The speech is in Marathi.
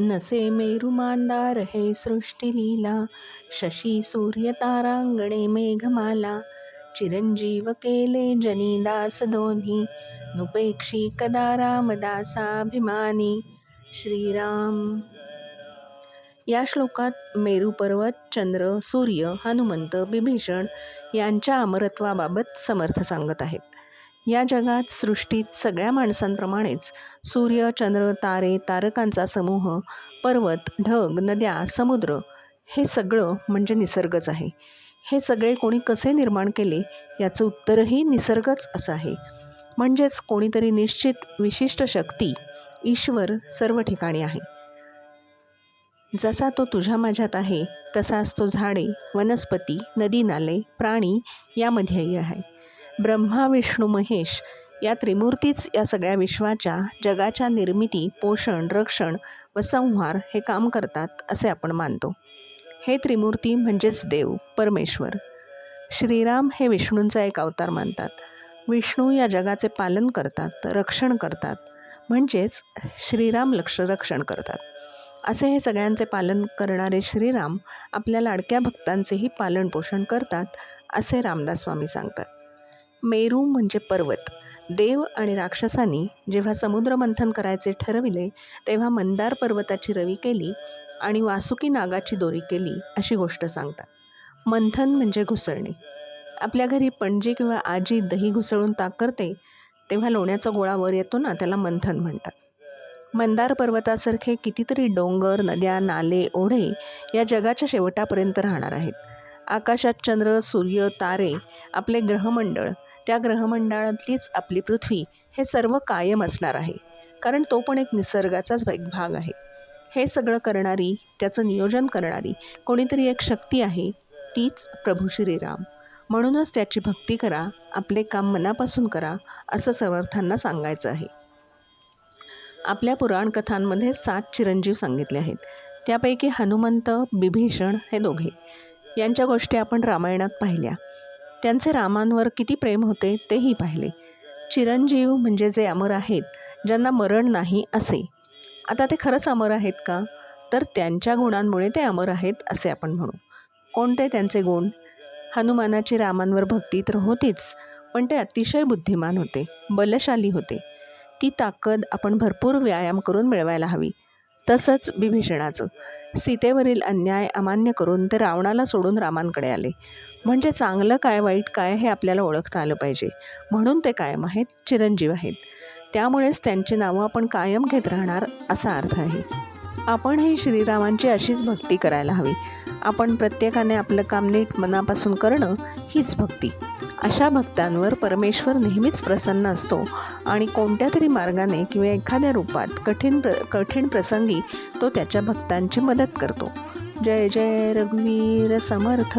नसे मेरुमांदार हे सृष्टीलीला शशी सूर्य तारांगणे मेघमाला चिरंजीव केले जनीदास दोन्ही नुपेक्षी कदा रामदासाभिमानी श्रीराम. या श्लोकात मेरू पर्वत चंद्र सूर्य हनुमंत बिभीषण यांच्या अमरत्वाबाबत समर्थ सांगत आहेत. या जगात सृष्टीत सगळ्या माणसांप्रमाणेच सूर्य चंद्र तारे तारकांचा समूह पर्वत ढग नद्या समुद्र हे सगळं म्हणजे निसर्गच आहे. हे सगळे कोणी कसे निर्माण केले याचं उत्तरही निसर्गच असं आहे. म्हणजेच कोणीतरी निश्चित विशिष्ट शक्ती ईश्वर सर्व ठिकाणी आहे. जसा तो तुझ्या माझ्यात आहे तसाच तो झाडे वनस्पती नदी नाले प्राणी यामध्येही आहे. ब्रह्मा विष्णू महेश या त्रिमूर्तीच या सगळ्या विश्वाच्या जगाच्या निर्मिती पोषण रक्षण व संहार हे काम करतात असे आपण मानतो. हे त्रिमूर्ती म्हणजेच देव परमेश्वर. श्रीराम हे विष्णूंचा एक अवतार मानतात. विष्णू या जगाचे पालन करतात रक्षण करतात. म्हणजेच श्रीराम लक्ष रक्षण करतात. असे हे सगळ्यांचे पालन करणारे श्रीराम आपल्या लाडक्या भक्तांचेही पालन पोषण करतात असे रामदास स्वामी सांगतात. मेरू म्हणजे पर्वत. देव आणि राक्षसांनी जेव्हा समुद्र मंथन करायचे ठरविले तेव्हा मंदार पर्वताची रवी केली आणि वासुकी नागाची दोरी केली अशी गोष्ट सांगतात. मंथन म्हणजे घुसळणे. आपल्या घरी पणजी किंवा आजी दही घुसळून ताक करते तेव्हा लोण्याचा गोळा वर येतो ना त्याला मंथन म्हणतात. मंदार पर्वतासारखे कितीतरी डोंगर नद्या नाले ओढे या जगाच्या शेवटापर्यंत राहणार आहेत. आकाशात चंद्र सूर्य तारे आपले ग्रहमंडळ त्या ग्रहमंडळातलीच आपली पृथ्वी हे सर्व कायम असणार आहे. कारण तो पण एक निसर्गाचाच एक भाग आहे. हे सगळं करणारी त्याचं नियोजन करणारी कोणीतरी एक शक्ती आहे तीच प्रभू श्रीराम. म्हणूनच त्याची भक्ती करा आपले काम मनापासून करा असं समर्थांना सांगायचं आहे. आपल्या पुराण कथांमध्ये सात चिरंजीव सांगितले आहेत. त्यापैकी हनुमंत बिभीषण हे दोघे. यांच्या गोष्टी आपण रामायणात पाहिल्या. त्यांचे रामांवर किती प्रेम होते तेही पाहिले. चिरंजीव म्हणजे जे अमर आहेत ज्यांना मरण नाही असे. आता ते खरंच अमर आहेत का? तर त्यांच्या गुणांमुळे ते अमर आहेत असे आपण म्हणू. कोणते त्यांचे गुण? हनुमानाची रामांवर भक्ती तर होतीच पण ते अतिशय बुद्धिमान होते बलशाली होते. ती ताकद आपण भरपूर व्यायाम करून मिळवायला हवी. तसंच बिभीषणाचं सीतेवरील अन्याय अमान्य करून ते रावणाला सोडून रामांकडे आले. म्हणजे चांगलं काय वाईट काय हे आपल्याला ओळखता आलं पाहिजे. म्हणून ते कायम आहेत चिरंजीव आहेत. त्यामुळेच त्यांची नावं आपण कायम घेत राहणार असा अर्थ आहे. आपणही श्रीरामांची अशीच भक्ती करायला हवी. आपण प्रत्येकाने आपलं काम नीट मनापासून करणं हीच भक्ती. अशा भक्तांवर परमेश्वर नेहमीच प्रसन्न असतो आणि कोणत्या तरी मार्गाने किंवा एखाद्या रूपात कठीण प्र कठीण प्रसंगी तो त्याच्या भक्तांची मदत करतो. जय जय रघुवीर समर्थ.